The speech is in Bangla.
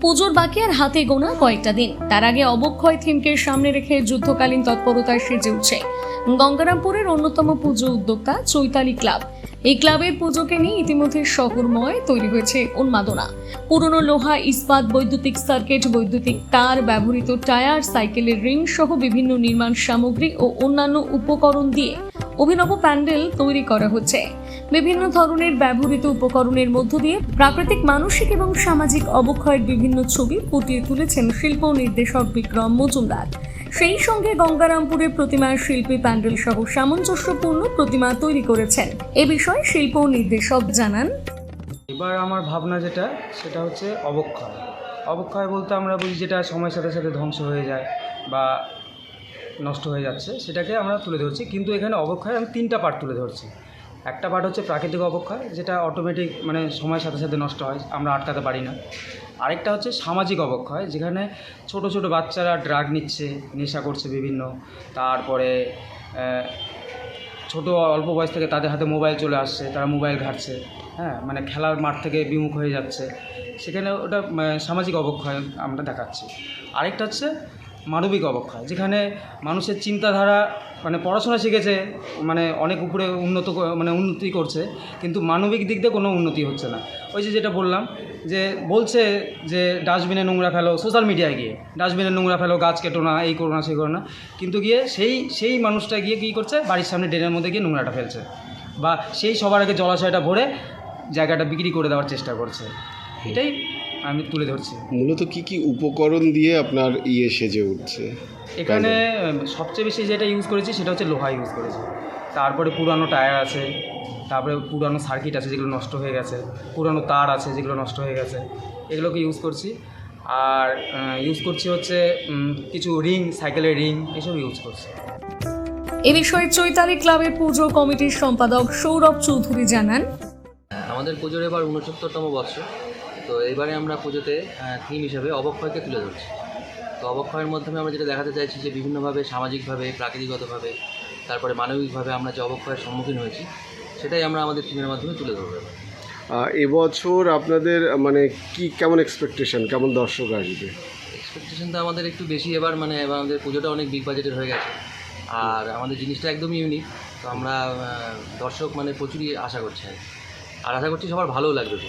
পুজোর বাকি আর হাতে গোনা কয়েকটা দিন। তার আগে অবক্ষয় থিমকে সামনে রেখে যুদ্ধকালীন তৎপরতায় সেজে উঠছে। গঙ্গারামপুরের অন্যতম পুজো উদ্যোক্তা চৈতালি ক্লাব। এই ক্লাবের পুজোকে নিয়ে ইতিমধ্যে শহরময় তৈরি হয়েছে উন্মাদনা। পুরনো লোহা, ইস্পাত, বৈদ্যুতিক সার্কিট, বৈদ্যুতিক তার, ব্যবহৃত টায়ার, সাইকেলের রিং সহ বিভিন্ন নির্মাণ সামগ্রী ও অন্যান্য উপকরণ দিয়ে অভিনব প্যান্ডেল তৈরি করা হচ্ছে। বিভিন্ন ধরনের ব্যবহৃত উপকরণের মধ্য দিয়ে প্রাকৃতিক, মানসিক এবং সামাজিক অবক্ষয়ের বিভিন্ন ছবি ফুটিয়ে তুলেছেন শিল্প নির্দেশক বিক্রম মজুমদার। সেই সঙ্গে গঙ্গারামপুরের প্রতিমার শিল্পী প্যান্ডেল সহ সামঞ্জস্যপূর্ণ প্রতিমা তৈরি করেছেন। এ বিষয়ে শিল্প নির্দেশক জানান। এবার আমার ভাবনা যেটা, সেটা হচ্ছে অবক্ষয়। অবক্ষয় বলতে আমরা বুঝি যেটা সময়ের সাথে সাথে ধ্বংস হয়ে যায় বা নষ্ট হয়ে যাচ্ছে, সেটাকে আমরা তুলে ধরছি। কিন্তু এখানে অবক্ষয় আমি তিনটা পার্ট তুলে ধরছি। একটা পার্ট হচ্ছে প্রাকৃতিক অবক্ষয়, যেটা অটোমেটিক মানে সময়ের সাথে সাথে নষ্ট হয়, আমরা আটকাতে পারি না। আরেকটা হচ্ছে সামাজিক অবক্ষয়, যেখানে ছোট ছোট বাচ্চারা ড্রাগ নিচ্ছে, নেশা করছে বিভিন্ন, তারপরে ছোট অল্প বয়স থেকে তাদের হাতে মোবাইল চলে আসছে, তারা মোবাইল ঘাটছে হ্যাঁ মানে খেলার মাঠ থেকে বিমুখ হয়ে যাচ্ছে। সেখানে ওটা সামাজিক অবক্ষয় আমরা দেখাচ্ছি। আরেকটা হচ্ছে মানবিক অবক্ষয়, যেখানে মানুষের চিন্তাধারা মানে পড়াশোনা শিখেছে মানে অনেক উপরে উন্নত মানে উন্নতি করছে, কিন্তু মানবিক দিক দিয়ে কোনো উন্নতি হচ্ছে না। ওই যে যেটা বললাম, যে বলছে যে ডাস্টবিনে নোংরা ফেলো, সোশ্যাল মিডিয়ায় গিয়ে, ডাস্টবিনে নোংরা ফেলো, গাছ কেটো না, এই করো না সেই করো না, কিন্তু গিয়ে সেই সেই মানুষটা গিয়ে কী করছে, বাড়ির সামনে ড্রেনের মধ্যে গিয়ে নোংরাটা ফেলছে, বা সেই সবার আগে জলাশয়টা ভরে জায়গাটা বিক্রি করে দেওয়ার চেষ্টা করছে। এটাই আমি তুলে ধরছি। মূলত কি কি উপকরণ দিয়ে আপনার ইয়ে সেজে উঠছে? এখানে সবচেয়ে বেশি যেটা ইউজ করেছি সেটা হচ্ছে লোহা ইউজ করেছি। তারপরে পুরানো টায়ার আছে তারপরে পুরানো সার্কিট আছে যেগুলো নষ্ট হয়ে গেছে পুরানো তার আছে যেগুলো নষ্ট হয়ে গেছে এগুলোকে ইউজ করছি। আর ইউজ করছি হচ্ছে কিছু রিং সাইকেলের রিং এসব ইউজ করছি। এ বিষয়ে চৈতালি ক্লাবের পুজো কমিটির সম্পাদক সৌরভ চৌধুরী জানান। আমাদের পুজোর এবার উনসত্তরতম বর্ষ তো এবারে আমরা পুজোতে থিম হিসাবে অবক্ষয়কে তুলে ধরছি। তো অবক্ষয়ের মাধ্যমে আমরা যেটা দেখাতে চাইছি যে বিভিন্নভাবে সামাজিকভাবে প্রাকৃতিকগতভাবে তারপরে মানবিকভাবে আমরা যে অবক্ষয়ের সম্মুখীন হয়েছি সেটাই আমরা আমাদের থিমের মাধ্যমে তুলে ধরবো। এবছর আপনাদের মানে কি কেমন এক্সপেকটেশন কেমন দর্শক আসবে? এক্সপেকটেশন তো আমাদের একটু বেশি এবার মানে এবার আমাদের পুজোটা অনেক বিগ বাজেটের হয়ে গেছে। আর আমাদের জিনিসটা একদমই ইউনিক তো আমরা দর্শক মানে প্রচুরই আশা করছি আর আর আশা করছি সবার ভালোও লাগবে। তো